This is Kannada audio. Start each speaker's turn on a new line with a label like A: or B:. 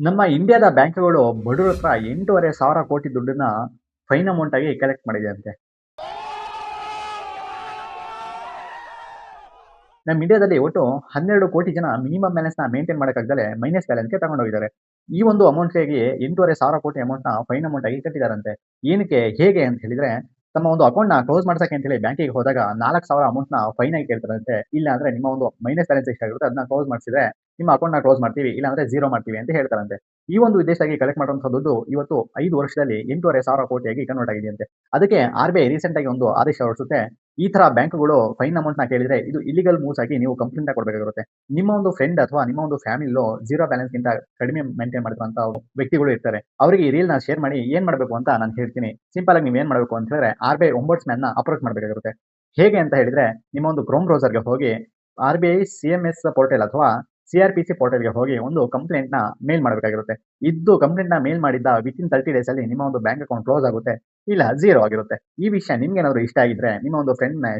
A: ನಮ್ಮ ಇಂಡಿಯಾದ ಬ್ಯಾಂಕ್‌ಗಳು ಬಡವ್ರ ಹತ್ರ 8,500 ಕೋಟಿ ದುಡ್ಡನ್ನ ಫೈನ್ ಅಮೌಂಟ್ ಆಗಿ ಕಲೆಕ್ಟ್ ಮಾಡಿದೆ ಅಂತೆ ನಮ್ಮ ಇಂಡಿಯಾದಲ್ಲಿ ಒಟ್ಟು 12 ಕೋಟಿ ಜನ ಮಿನಿಮಮ್ ಬ್ಯಾಲೆನ್ಸ್ನ ಮೇಂಟೈನ್ ಮಾಡಕ್ಕಾಗ್ದಲೆ ಮೈನಸ್ ಬ್ಯಾಲೆನ್ಸ್‌ಗೆ ತಗೊಂಡೋಗಿದ್ದಾರೆ. ಈ ಒಂದು ಅಮೌಂಟ್ಗೆ ಎಂಟೂವರೆ ಸಾವಿರ ಕೋಟಿ ಅಮೌಂಟ್ನ ಫೈನ್ ಅಮೌಂಟ್ ಆಗಿ ಕಟ್ಟಿದಾರಂತೆ. ಏನಕ್ಕೆ? ಹೇಗೆ? ಅಂತ ಹೇಳಿದ್ರೆ ತಮ್ಮ ಒಂದು ಅಕೌಂಟ್ನ ಕ್ಲೋಸ್ ಮಾಡ್ಸಕ್ಕೆ ಅಂತ ಹೇಳಿ ಬ್ಯಾಂಕಿಗೆ ಹೋದಾಗ ನಾಲ್ಕು ಸಾವಿರ ಅಮೌಂಟ್ನ ಫೈನ್ ಆಗಿ ಕೇಳ್ತಾರಂತೆ. ಇಲ್ಲ ಅಂದ್ರೆ ನಿಮ್ಮ ಒಂದು ಮೈನಸ್ ಬ್ಯಾಲೆನ್ಸ್ ಎಷ್ಟಾಗಿರುತ್ತೆ ಅದನ್ನ ಕ್ಲೋಸ್ ಮಾಡ್ಸಿದ್ರೆ ನಿಮ್ಮ ಅಕೌಂಟ್‌ನ ಕ್ಲೋಸ್ ಮಾಡ್ತೀವಿ. ಇಲ್ಲಾಂದ್ರೆ ಜೀರೋ ಮಾಡ್ತೀವಿ ಅಂತ ಹೇಳ್ತಾರಂತೆ. ಈ ಒಂದು ಉದ್ದೇಶವಾಗಿ ಕಲೆಕ್ಟ್ ಮಾಡುವಂತಹ ದುಡ್ಡು ಇವತ್ತು ಐದು ವರ್ಷದಲ್ಲಿ 8,500 ಕೋಟಿಯಾಗಿ ಕನ್ವರ್ಟ್ ಆಗಿದೆಯಂತೆ. ಅದಕ್ಕೆ ಆರ್ ಬಿ ರೀಸೆಂಟ್ ಆಗಿ ಒಂದು ಆದೇಶ ಹೊರಡಿಸುತ್ತೆ. ಈ ತರ ಬ್ಯಾಂಕ್‌ಗಳು ಫೈನ್ ಅಮೌಂಟ್‌ನ ಕೇಳಿದ್ರೆ ಇದು ಇಲ್ಲಿಗಲ್ ಮೂವ್ಸ್ ಆಗಿ ನೀವು ಕಂಪ್ಲೇಂಟ್‌ನ ಕೊಡಬೇಕಾಗಿರುತ್ತೆ. ನಿಮ್ಮ ಒಂದು ಫ್ರೆಂಡ್ ಅಥವಾ ನಿಮ್ಮ ಒಂದು ಫ್ಯಾಮಿಲಿಲೋ ಬ್ಯಾಲೆನ್ಸ್ ಬ್ಯಾಲೆನ್ಸ್‌ಗಿಂತ ಕಡಿಮೆ ಮೇಂಟೈನ್ ಮಾಡಿರುವಂತಹ ವ್ಯಕ್ತಿಗಳು ಇರ್ತಾರೆ. ಅವರಿಗೆ ಈ ರೀಲ್‌ನ ಶೇರ್ ಮಾಡಿ ಏನ್ ಮಾಡಬೇಕು ಅಂತ ನಾನು ಹೇಳ್ತೀನಿ. ಸಿಂಪಲ್ ಆಗಿ ನೀವು ಏನ್ ಮಾಡಬೇಕು ಅಂತ ಹೇಳಿದ್ರೆ ಆರ್ ಬಿಐ ಒಂಬರ್ಟ್ಸ್ ಮ್ಯಾನ್ನ ಅಪ್ರೋಚ್ ಮಾಡಬೇಕಾಗಿರುತ್ತೆ. ಹೇಗೆ ಅಂತ ಹೇಳಿದ್ರೆ ನಿಮ್ಮ ಒಂದು ಕ್ರೋಮ್ ಬ್ರೌಸರ್‌ಗೆ ಹೋಗಿ R BI C M S portal ಅಥವಾ ಸಿ.ಆರ್.ಪಿ.ಸಿ ಪೋರ್ಟಲ್‌ಗೆ ಹೋಗಿ ಒಂದು ಕಂಪ್ಲೇಂಟ್‌ನ ಮೇಲ್ ಮಾಡಬೇಕಾಗಿರುತ್ತೆ. ಇದ್ದು ಕಂಪ್ಲೇಂಟ್‌ನ ಮೇಲ್ ಮಾಡಿದ್ದ ವಿತಿನ್ 30 ಡೇಸ್ ಅಲ್ಲಿ ನಿಮ್ಮ ಒಂದು ಬ್ಯಾಂಕ್ ಅಕೌಂಟ್ ಕ್ಲೋಸ್ ಆಗುತ್ತೆ. ಇಲ್ಲ ಝೀರೋ ಆಗಿರುತ್ತೆ. ಈ ವಿಷಯ ನಿಮ್ಗೆ ಏನಾದ್ರು ಇಷ್ಟ ಆಗಿದ್ರೆ, ನಿಮ್ಮ ಒಂದು ಫ್ರೆಂಡ್‌ನ